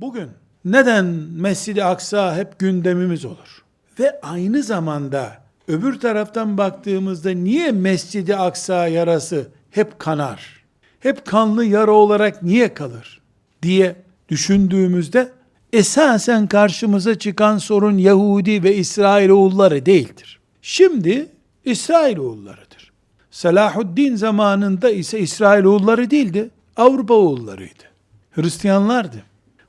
Bugün neden Mescid-i Aksa hep gündemimiz olur? Ve aynı zamanda öbür taraftan baktığımızda niye Mescid-i Aksa yarası hep kanar? Hep kanlı yara olarak niye kalır? diye düşündüğümüzde esasen karşımıza çıkan sorun Yahudi ve İsrailoğulları değildir. Şimdi İsrailoğullarıdır. Selahuddin zamanında ise İsrailoğulları değildi, Avrupa oğullarıydı. Hristiyanlardı.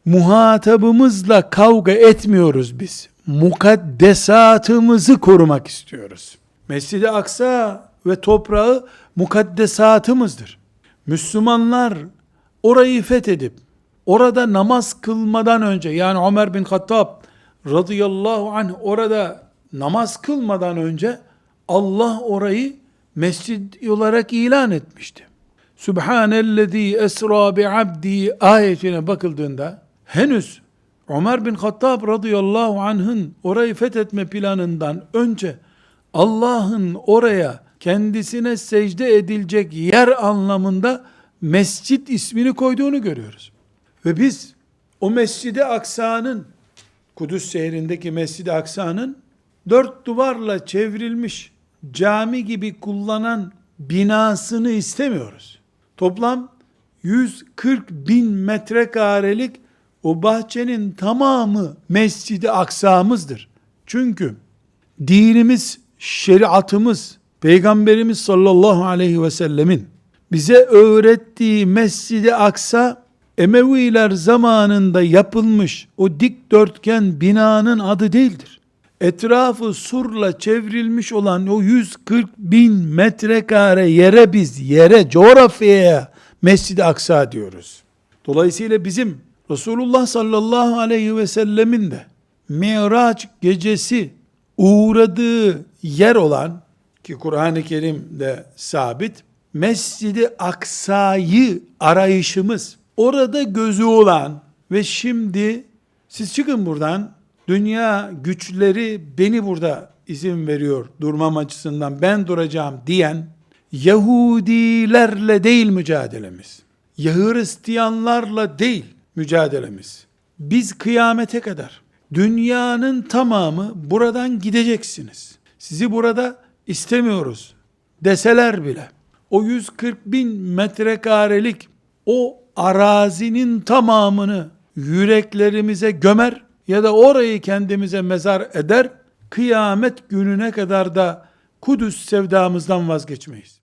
Muhatabımızla kavga etmiyoruz biz. Mukaddesatımızı korumak istiyoruz. Mescid-i Aksa ve toprağı mukaddesatımızdır. Müslümanlar orayı fethedip orada namaz kılmadan önce yani Ömer bin Hattab radıyallahu anh orada namaz kılmadan önce Allah orayı mescid olarak ilan etmişti. Sübhanellezî esra bi abdi ayetine bakıldığında henüz Ömer bin Hattab radıyallahu anh'ın orayı fethetme planından önce Allah'ın oraya kendisine secde edilecek yer anlamında mescit ismini koyduğunu görüyoruz. Ve biz o Mescid-i Aksa'nın Kudüs şehrindeki Mescid-i Aksa'nın dört duvarla çevrilmiş cami gibi kullanan binasını istemiyoruz. Toplam 140 bin metrekarelik o bahçenin tamamı Mescid-i Aksa'mızdır. Çünkü dinimiz, şeriatımız, Peygamberimiz sallallahu aleyhi ve sellemin bize öğrettiği Mescid-i Aksa Emeviler zamanında yapılmış o dikdörtgen binanın adı değildir. Etrafı surla çevrilmiş olan o 140 bin metrekare yere biz yere coğrafyaya Mescid-i Aksa diyoruz. Dolayısıyla bizim Resulullah sallallahu aleyhi ve sellemin de Miraç gecesi uğradığı yer olan ki Kur'an-ı Kerim'de sabit Mescid-i Aksa'yı arayışımız orada gözü olan ve şimdi siz çıkın buradan dünya güçleri beni burada izin veriyor durmam açısından ben duracağım diyen Yahudilerle değil mücadelemiz. Hristiyanlarla değil mücadelemiz. Biz kıyamete kadar dünyanın tamamı buradan gideceksiniz. Sizi burada istemiyoruz deseler bile o 140 bin metrekarelik o arazinin tamamını yüreklerimize gömer ya da orayı kendimize mezar eder, kıyamet gününe kadar da Kudüs sevdamızdan vazgeçmeyiz.